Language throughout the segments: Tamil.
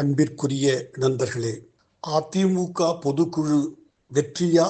அன்பிற்குரிய நண்பர்களே அதிமுக பொதுக்குழு வெற்றியா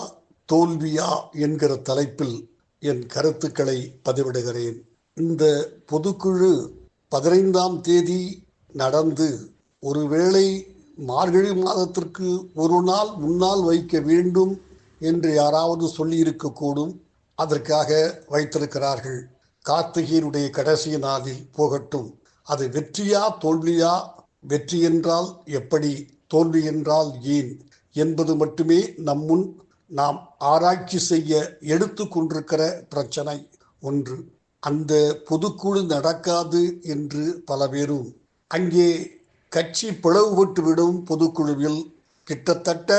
தோல்வியா என்கிற தலைப்பில் என் கருத்துக்களை பதிவிடுகிறேன். இந்த பொதுக்குழு பதினைந்தாம் தேதி நடந்து ஒருவேளை மார்கழி மாதத்திற்கு ஒரு நாள் முன்னால் வைக்க வேண்டும் என்று யாராவது சொல்லியிருக்கக்கூடும். அதற்காக வைத்திருக்கிறார்கள். கார்த்திகையினுடைய கடைசி நாளில் போகட்டும். அது வெற்றியா தோல்வியா வெற்றி என்றால் எப்படி தோல்வி என்றால் ஏன்? என்பது மட்டுமே நம்முன் நாம் ஆராய்ச்சி செய்ய எடுத்து கொண்டிருக்கிற பிரச்சனை ஒன்று. அந்த பொதுக்குழு நடக்காது என்று பல பேரும். அங்கே கட்சி பிளவுபட்டு விடும் பொதுக்குழுவில் கிட்டத்தட்ட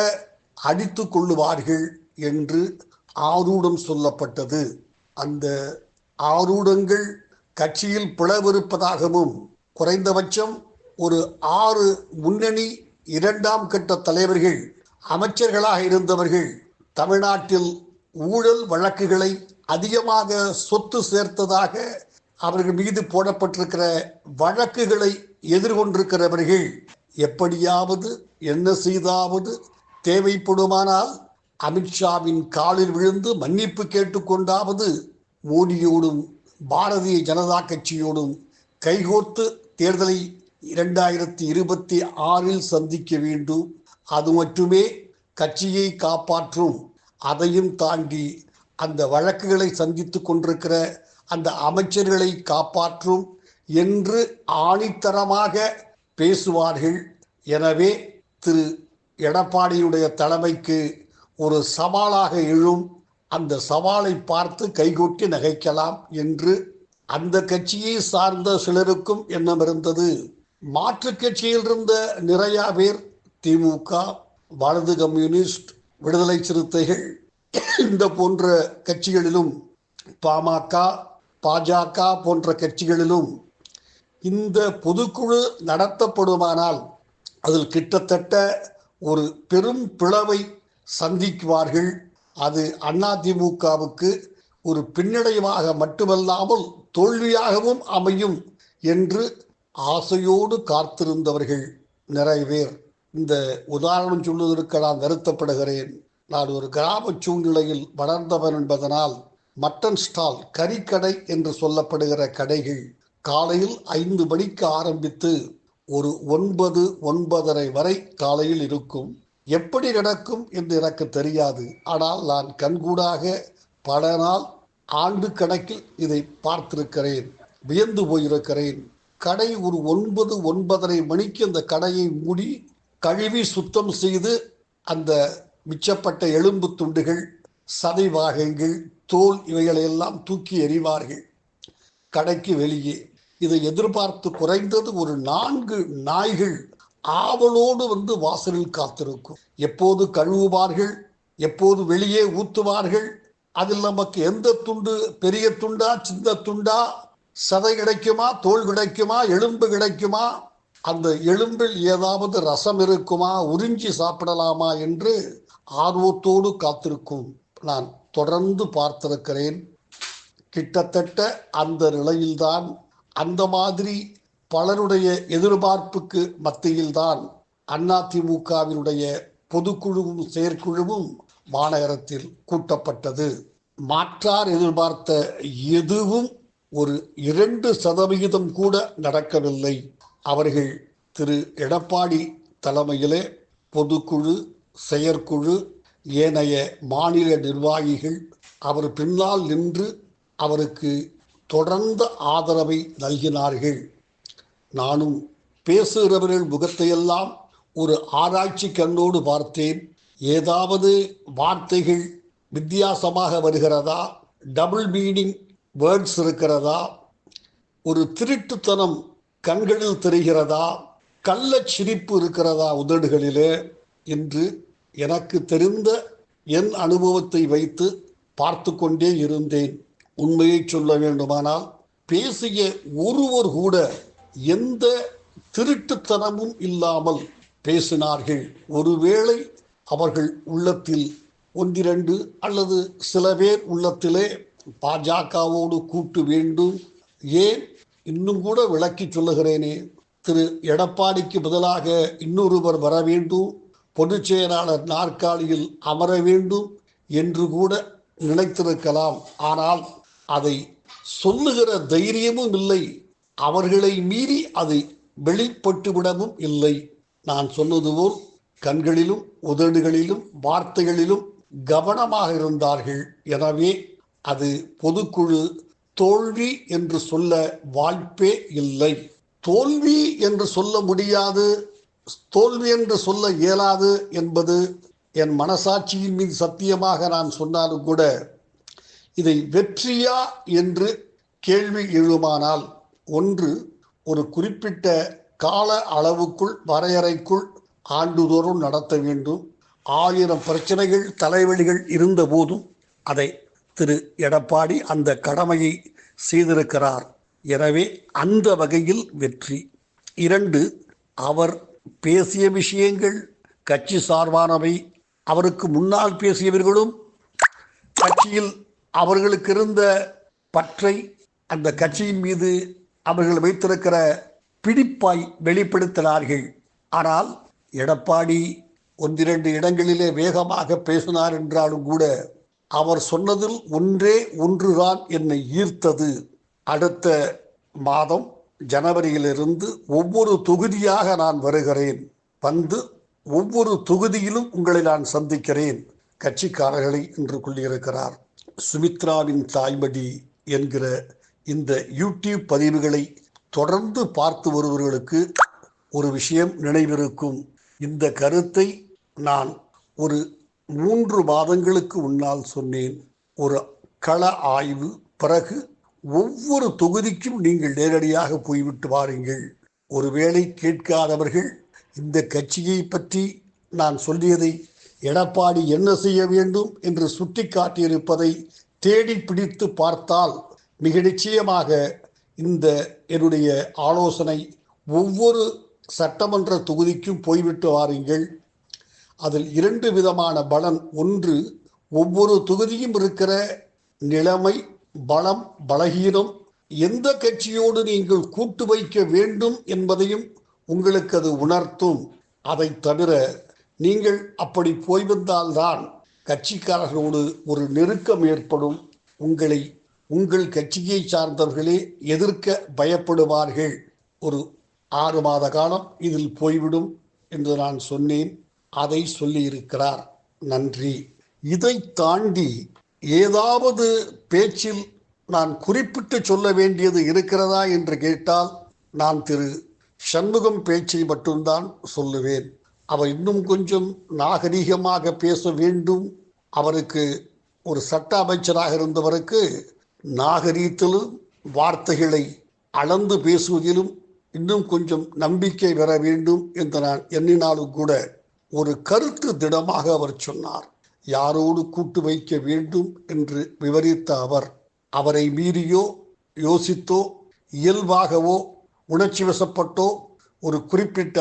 அடித்து கொள்ளுவார்கள் என்று ஆரூடம் சொல்லப்பட்டது. அந்த ஆரூடங்கள் கட்சியில் பிளவிருப்பதாகவும் குறைந்தபட்சம் ஒரு ஆறு முன்னணி இரண்டாம் கட்ட தலைவர்கள் அமைச்சர்களாக இருந்தவர்கள் தமிழ்நாட்டில் ஊழல் வழக்குகளை அதிகமாக சொத்து சேர்த்ததாக அவர்கள் மீது போடப்பட்டிருக்கிற வழக்குகளை எதிர்கொண்டிருக்கிறவர்கள் எப்படியாவது என்ன செய்தாவது தேவைப்படுமானால் அமித்ஷாவின் காலில் விழுந்து மன்னிப்பு கேட்டுக்கொண்டாவது மோடியோடும் பாரதிய ஜனதா கட்சியோடும் கைகோர்த்து தேர்தலை இரண்டாயிரத்தி இருபத்தி ஆறில் சந்திக்க வேண்டும். அது மட்டுமே கட்சியை காப்பாற்றும். அதையும் தாண்டி அந்த வழக்குகளை சந்தித்து கொண்டிருக்கிற அந்த அமைச்சர்களை காப்பாற்றும் என்று ஆணித்தரமாக பேசுவார்கள். எனவே திரு. எடப்பாடியுடைய தலைமைக்கு ஒரு சவாலாக எழும். அந்த சவாலை பார்த்து கைகொட்டி நகைக்கலாம் என்று அந்த கட்சியை சார்ந்த சிலருக்கும் எண்ணம் இருந்தது. மாற்று கட்சியில் இருந்த நிறைய பேர் திமுக வலது கம்யூனிஸ்ட் விடுதலை சிறுத்தைகள் இந்த போன்ற கட்சிகளிலும் பாமக பாஜக போன்ற கட்சிகளிலும் இந்த பொதுக்குழு நடத்தப்படுமானால் அதில் கிட்டத்தட்ட ஒரு பெரும் பிளவை சந்திக்குவார்கள். அது அதிமுகவுக்கு ஒரு பின்னடைவாக மட்டுமல்லாமல் தோல்வியாகவும் அமையும் என்று ஆசையோடு காத்திருந்தவர்கள் நிறைய பேர். இந்த உதாரணம் சொல்வதற்கு நான் வருத்தப்படுகிறேன். நான் ஒரு கிராம சூழ்நிலையில் வளர்ந்தவன் என்பதனால் மட்டன் ஸ்டால் கறிக்கடை என்று சொல்லப்படுகிற கடைகள் காலையில் ஐந்து மணிக்கு ஆரம்பித்து ஒரு ஒன்பது ஒன்பதரை வரை காலையில் இருக்கும். எப்படி நடக்கும் என்று எனக்கு தெரியாது. ஆனால் நான் கண்கூடாக பல நாள் ஆண்டு கணக்கில் இதை பார்த்திருக்கிறேன். வியந்து போயிருக்கிறேன். கடை ஒரு ஒன்பது ஒன்பதரை மணிக்கு அந்த கடையை மூடி கழுவி சுத்தம் செய்து அந்த மிச்சப்பட்ட எலும்பு துண்டுகள் சதை பாகங்கள் தோல் இவைகளை எல்லாம் தூக்கி எறிவார்கள். கடைக்கு வெளியே. இதை எதிர்பார்த்து குறைந்தது ஒரு நான்கு நாய்கள் ஆவலோடு வந்து வாசலில் காத்திருக்கும். எப்போது கழுவுவார்கள் எப்போது வெளியே ஊத்துவார்கள் அதில் நமக்கு எந்த துண்டு பெரிய துண்டா சின்ன துண்டா சதை கிடைக்குமா? தோல் கிடைக்குமா? எலும்பு கிடைக்குமா? அந்த எலும்பில் ஏதாவது ரசம் இருக்குமா? உறிஞ்சி சாப்பிடலாமா என்று ஆர்வத்தோடு காத்திருக்கும் நான் தொடர்ந்து பார்த்திருக்கிறேன். கிட்டத்தட்ட அந்த நிலையில்தான் அந்த மாதிரி பலருடைய எதிர்பார்ப்புக்கு மத்தியில்தான் அதிமுகவினுடைய பொதுக்குழுவும் செயற்குழுவும் மாநகரத்தில் கூட்டப்பட்டது. மாற்றார் எதிர்பார்த்த எதுவும் ஒரு இரண்டு சதவிகிதம் கூட நடக்கவில்லை. அவர்கள் திரு. எடப்பாடி தலைமையிலே பொதுக்குழு செயற்குழு ஏனைய மாநில நிர்வாகிகள் அவர் பின்னால் நின்று அவருக்கு தொடர்ந்த ஆதரவை நல்கினார்கள். நானும் பேசுகிறவர்கள் முகத்தையெல்லாம் ஒரு ஆராய்ச்சி கண்ணோடு பார்த்தேன். ஏதாவது வார்த்தைகள் வித்தியாசமாக வருகிறதா? டபுள் மீனிங் வேர்ட்ஸ் இருக்கிறதா ஒரு திருட்டுத்தனம் கண்களில் தெரிகிறதா? கள்ளச் சிரிப்பு இருக்கிறதா உதடுகளிலே? என்று எனக்கு தெரிந்த என் அனுபவத்தை வைத்து பார்த்து கொண்டே இருந்தேன். உண்மையை சொல்ல வேண்டுமானால் பேசிய ஒருவர் கூட எந்த திருட்டுத்தனமும் இல்லாமல் பேசினார்கள். ஒருவேளை அவர்கள் உள்ளத்தில் ஒன்றிரண்டு அல்லது சில பேர் உள்ளத்திலே பாஜகவோடு கூட்டு வேண்டும். ஏன்? இன்னும் கூட விளக்கி சொல்லுகிறேனே. திரு. எடப்பாடிக்கு பதிலாக இன்னொருவர் வர வேண்டும். பொதுச் செயலாளர் நாற்காலியில் அமர வேண்டும் என்று கூட நினைத்திருக்கலாம். ஆனால் அதை சொல்லுகிற தைரியமும் இல்லை. அவர்களை மீறி அதை வெளிப்பட்டுவிடவும் இல்லை. நான் சொன்னது போல் கண்களிலும் உதடுகளிலும் வார்த்தைகளிலும் கவனமாக இருந்தார்கள். எனவே அது பொதுக்குழு தோல்வி என்று சொல்ல வாய்ப்பே இல்லை. தோல்வி என்று சொல்ல முடியாது தோல்வி என்று சொல்ல இயலாது என்பது என் மனசாட்சியின் மீது சத்தியமாக நான் சொன்னாலும் கூட இதை வெற்றியா என்று கேள்வி எழுமானால் ஒன்று ஒரு குறிப்பிட்ட கால அளவுக்குள் வரையறைக்குள் ஆண்டுதோறும் நடத்த வேண்டும். ஆயிரம் பிரச்சனைகள் தலைவலிகள் இருந்த போதும் அதை திரு எடப்பாடி அந்த கடமையை செய்திருக்கிறார். எனவே அந்த வகையில் வெற்றி. இரண்டு அவர் பேசிய விஷயங்கள் கட்சி சார்பானவை அவருக்கு முன்னால் பேசியவர்களும் கட்சியில் அவர்களுக்கு இருந்த பற்றை அந்த கட்சியின் மீது அவர்கள் வைத்திருக்கிற பிடிப்பாய் வெளிப்படுத்தினார்கள். ஆனால் எடப்பாடி ஒன்றிரண்டு இடங்களிலே வேகமாக பேசினார் என்றாலும் கூட அவர் சொன்னதில் ஒன்றே ஒன்றுதான் என்னை ஈர்த்தது. அடுத்த மாதம் ஜனவரியிலிருந்து ஒவ்வொரு தொகுதியாக நான் வருகிறேன். வந்து ஒவ்வொரு தொகுதியிலும் உங்களை நான் சந்திக்கிறேன். கட்சிக்காரர்களை என்று கொள்ளியிருக்கிறார் சுமித்ராவின் தாய்மடி என்கிற இந்த யூடியூப் பதிவுகளை தொடர்ந்து பார்த்து வருபவர்களுக்கு ஒரு விஷயம் நினைவிருக்கும். இந்த கருத்தை நான் ஒரு மூன்று மாதங்களுக்கு முன்னால் சொன்னேன் ஒரு கள ஆய்வு பிறகு ஒவ்வொரு தொகுதிக்கும் நீங்கள் நேரடியாக போய்விட்டு வாருங்கள். ஒருவேளை கேட்காதவர்கள் இந்த கட்சியை பற்றி நான் சொல்லியதை எடப்பாடி என்ன செய்ய வேண்டும் என்று சுட்டி காட்டியிருப்பதை தேடி பிடித்து பார்த்தால் மிக நிச்சயமாக இந்த என்னுடைய ஆலோசனை ஒவ்வொரு சட்டமன்ற தொகுதிக்கும் போய்விட்டு வாருங்கள். அதில் இரண்டு விதமான பலன். ஒன்று ஒவ்வொரு தொகுதியும் இருக்கிற நிலைமை பலம் பலகீனம் எந்த கட்சியோடு நீங்கள் கூட்டு வைக்க வேண்டும் என்பதையும் உங்களுக்கு அது உணர்த்தும். அதை தவிர நீங்கள் அப்படி போய் வந்தால்தான் கட்சிக்காரர்களோடு ஒரு நெருக்கம் ஏற்படும். உங்களை உங்கள் கட்சியை சார்ந்தவர்களே எதிர்க்க பயப்படுவார்கள். ஒரு ஆறு மாத காலம் இதில் போய்விடும் என்று நான் சொன்னேன். அதை சொல்லியிருக்கிறார். நன்றி. இதை தாண்டி ஏதாவது பேச்சில் நான் குறிப்பிட்டு சொல்ல வேண்டியது இருக்கிறதா என்று கேட்டால் நான் திரு. சண்முகம் பேச்சை மட்டும்தான் சொல்லுவேன். அவர் இன்னும் கொஞ்சம் நாகரீகமாக பேச வேண்டும். அவருக்கு ஒரு சட்ட அமைச்சராக இருந்தவருக்கு நாகரீகத்திலும் வார்த்தைகளை அளந்து பேசுவதிலும் இன்னும் கொஞ்சம் நம்பிக்கை பெற வேண்டும் என்று நான் எண்ணினாலும் கூட ஒரு கருத்து திடமாக அவர் சொன்னார். யாரோடு கூட்டு வைக்க வேண்டும்? என்று விவரித்த அவர் அவரை மீறியோ யோசித்தோ இயல்பாகவோ உணர்ச்சி வசப்பட்டோ ஒரு குறிப்பிட்ட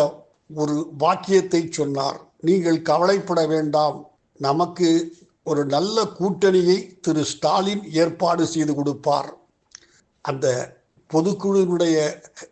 ஒரு வாக்கியத்தை சொன்னார். நீங்கள் கவலைப்பட வேண்டாம். நமக்கு ஒரு நல்ல கூட்டணியை திரு. ஸ்டாலின் ஏற்பாடு செய்து கொடுப்பார். அந்த பொதுக்குழுவினுடைய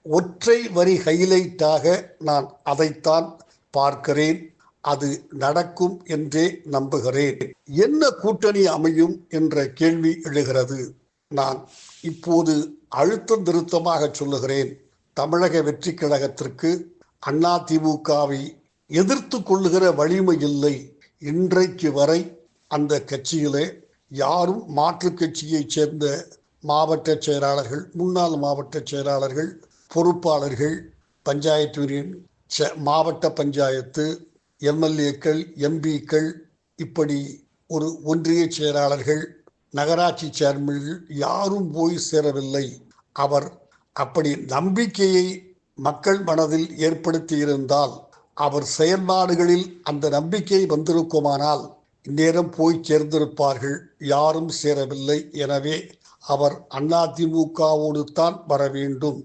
ஒற்றை வரி ஹைலைட்டாக நான் அதைத்தான் பார்க்கிறேன். அது நடக்கும் என்றே நம்புகிறேன். என்ன கூட்டணி அமையும் என்ற கேள்வி எழுகிறது. நான் இப்போது அழுத்தம் திருத்தமாக சொல்லுகிறேன். தமிழக வெற்றி கழகத்திற்கு அதிமுகவை எதிர்த்து கொள்ளுகிற வலிமை இல்லை. இன்றைக்கு வரை அந்த கட்சியிலே யாரும் மாற்று கட்சியைச் சேர்ந்த மாவட்ட செயலாளர்கள் முன்னாள் மாவட்ட செயலாளர்கள் பொறுப்பாளர்கள் பஞ்சாயத்து ச- மாவட்ட பஞ்சாயத்து எம்எல்ஏக்கள் எம்பிக்கள் இப்படி ஒரு ஒன்றிய செயலாளர்கள் நகராட்சி சேர்மன்கள் யாரும் போய் சேரவில்லை. அவர் அப்படி நம்பிக்கையை மக்கள் மனதில் ஏற்படுத்தியிருந்தால் அவர் செயல்பாடுகளில் அந்த நம்பிக்கை வந்திருக்குமானால் இந்நேரம் போய் சேர்ந்திருப்பார்கள் யாரும் சேரவில்லை. எனவே அவர் அதிமுகவோடு தான் வர வேண்டும்.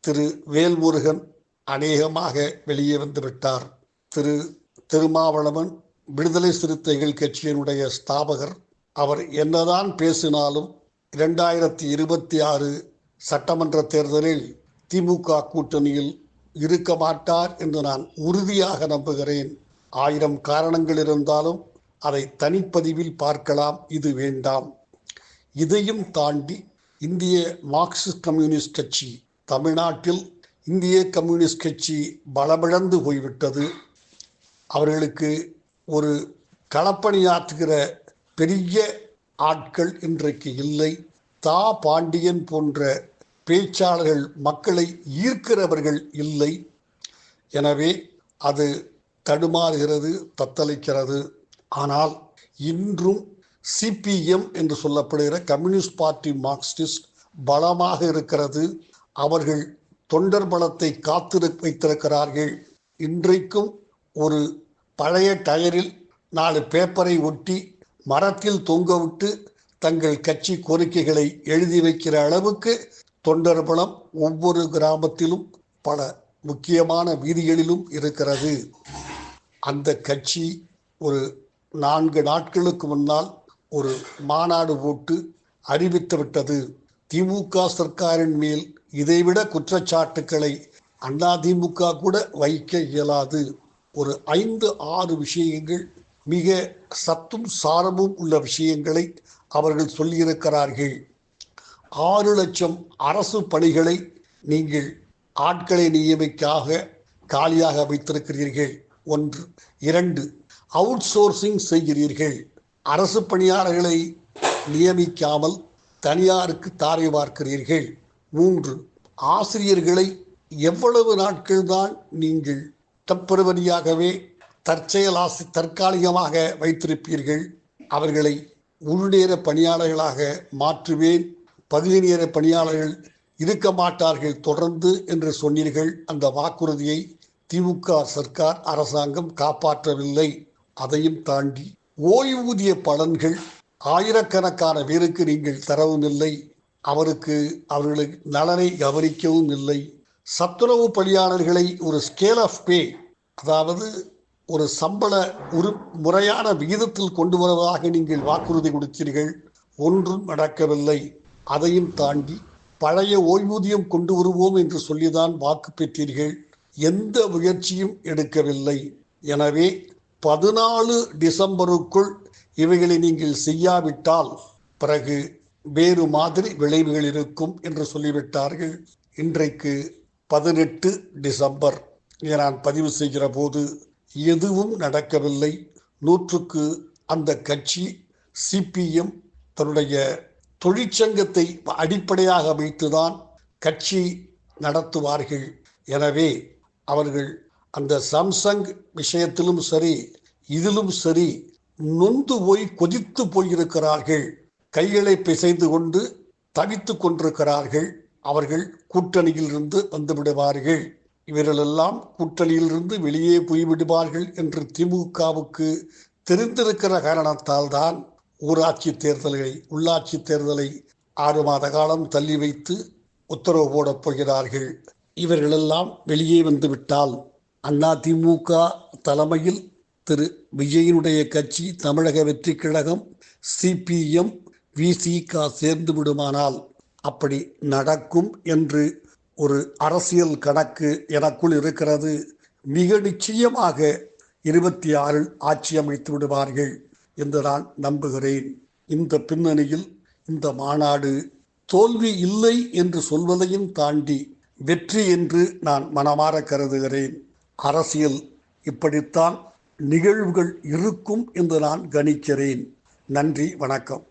திரு வேல்முருகன் அநேகமாக வெளியே வந்து விட்டார். திரு திருமாவளவன் விடுதலை சிறுத்தைகள் கட்சியினுடைய ஸ்தாபகர். அவர் என்னதான் பேசினாலும் இரண்டாயிரத்தி இருபத்தி ஆறு சட்டமன்ற தேர்தலில் திமுக கூட்டணியில் இருக்க மாட்டார் என்று நான் உறுதியாக நம்புகிறேன். ஆயிரம் காரணங்கள் இருந்தாலும் அதை தனிப்பதிவில் பார்க்கலாம் இது வேண்டாம். இதையும் தாண்டி இந்திய மார்க்சிஸ்ட் கம்யூனிஸ்ட் கட்சி தமிழ்நாட்டில் இந்திய கம்யூனிஸ்ட் கட்சி பலமிழந்து போய்விட்டது. அவர்களுக்கு ஒரு களப்பணியாற்றுகிற பெரிய ஆட்கள் இன்றைக்கு இல்லை. தா. பாண்டியன் போன்ற பேச்சாளர்கள் மக்களை ஈர்க்கிறவர்கள் இல்லை. எனவே அது தடுமாறுகிறது தத்தளிக்கிறது. ஆனால் இன்றும் சிபிஎம் என்று சொல்லப்படுகிற கம்யூனிஸ்ட் பார்ட்டி மார்க்சிஸ்ட் பலமாக இருக்கிறது. அவர்கள் தொண்டர் பலத்தை காத்து வைத்திருக்கிறார்கள். இன்றைக்கும் ஒரு பழைய டயரில் நாலு பேப்பரை ஒட்டி மரத்தில் தொங்கவிட்டு தங்கள் கட்சி கோரிக்கைகளை எழுதி வைக்கிற அளவுக்கு தொண்டர் பலம் ஒவ்வொரு கிராமத்திலும் பல முக்கியமான வீதிகளிலும் இருக்கிறது. அந்த கட்சி ஒரு நான்கு நாட்களுக்கு முன்னால் ஒரு மாநாடு போட்டு அறிவித்து விட்டது. திமுக சர்க்காரின் மேல் இதைவிட குற்றச்சாட்டுக்களை அதிமுக கூட வைக்க இயலாது. ஒரு ஐந்து ஆறு விஷயங்கள் மிக சத்தும் சாரமும் உள்ள விஷயங்களை அவர்கள் சொல்லியிருக்கிறார்கள். ஆறு லட்சம் அரசு பணிகளை நீங்கள் ஆட்களை நியமிக்காக காலியாக வைத்திருக்கிறீர்கள். ஒன்று. இரண்டு. அவுட் சோர்சிங் செய்கிறீர்கள். அரசு பணியாளர்களை நியமிக்காமல் தனியாருக்கு தாரை பார்க்கிறீர்கள். மூன்று. ஆசிரியர்களை எவ்வளவு நாட்கள்தான் நீங்கள் டெம்பரவரியாகவே தற்செயலாசி தற்காலிகமாக வைத்திருப்பீர்கள். அவர்களை முழுநேர பணியாளர்களாக மாற்றுவேன். பகுதி நேர பணியாளர்கள் இருக்க மாட்டார்கள் தொடர்ந்து என்று சொன்னீர்கள். அந்த வாக்குறுதியை திமுக சர்க்கார் அரசாங்கம் காப்பாற்றவில்லை. அதையும் தாண்டி ஓய்வூதிய பலன்கள் ஆயிரக்கணக்கான பேருக்கு நீங்கள் தரவும் இல்லை அவருக்கு அவர்களுக்கு நலனை கவனிக்கவும் இல்லை. சத்துணவு பணியாளர்களை ஒரு ஸ்கேல் ஆஃப் பே அதாவது ஒரு சம்பள ஒரு முறையான விகிதத்தில் கொண்டு வருவதாக நீங்கள் வாக்குறுதி கொடுத்தீர்கள் ஒன்றும் நடக்கவில்லை. அதையும் தாண்டி பழைய ஓய்வூதியம் கொண்டு வருவோம் என்று சொல்லிதான் வாக்கு பெற்றீர்கள். எந்த முயற்சியும் எடுக்கவில்லை. எனவே பதினாலு டிசம்பருக்குள் இவைகளை நீங்கள் செய்யாவிட்டால் பிறகு வேறு மாதிரி விளைவுகள் இருக்கும் என்று சொல்லிவிட்டார்கள். இன்றைக்கு பதினெட்டு டிசம்பர் இதை நான் பதிவு செய்கிற போது எதுவும் நடக்கவில்லை. நூற்றுக்கு அந்த கட்சி சிபிஎம் தன்னுடைய தொழிற்சங்கத்தை அடிப்படையாக வைத்துதான் கட்சி நடத்துவார்கள். எனவே அவர்கள் அந்த சாம்சங் விஷயத்திலும் சரி இதிலும் சரி நொந்து போய் கொதித்து போயிருக்கிறார்கள். கைகளை பிசைந்து கொண்டு தவித்து கொண்டிருக்கிறார்கள். அவர்கள் கூட்டணியில் இருந்து வந்து விடுவார்கள் இவர்களெல்லாம் கூட்டணியிலிருந்து வெளியே போய்விடுவார்கள் என்று திமுகவுக்கு தெரிந்திருக்கிற காரணத்தால் தான் ஊராட்சி தேர்தல்களை உள்ளாட்சி தேர்தலை ஆறு மாத காலம் தள்ளி வைத்து உத்தரவு போடப் போகிறார்கள். இவர்களெல்லாம் வெளியே வந்துவிட்டால் அண்ணா திமுக தலைமையில் திரு. விஜயனுடைய கட்சி தமிழக வெற்றி கழகம் சிபிஎம் விசிக சேர்ந்து விடுமானால் அப்படி நடக்கும் என்று ஒரு அரசியல் கணக்கு எனக்குள் இருக்கிறது. மிக நிச்சயமாக இருபத்தி ஆறில் ஆட்சி அமைத்து விடுவார்கள் என்று நான் நம்புகிறேன். இந்த பின்னணியில் இந்த மாநாடு தோல்வி இல்லை என்று சொல்வதையும் தாண்டி வெற்றி என்று நான் மனமாற கருதுகிறேன். அரசியல் இப்படித்தான் நிகழ்வுகள் இருக்கும் என்று நான் கணிக்கிறேன். நன்றி வணக்கம்.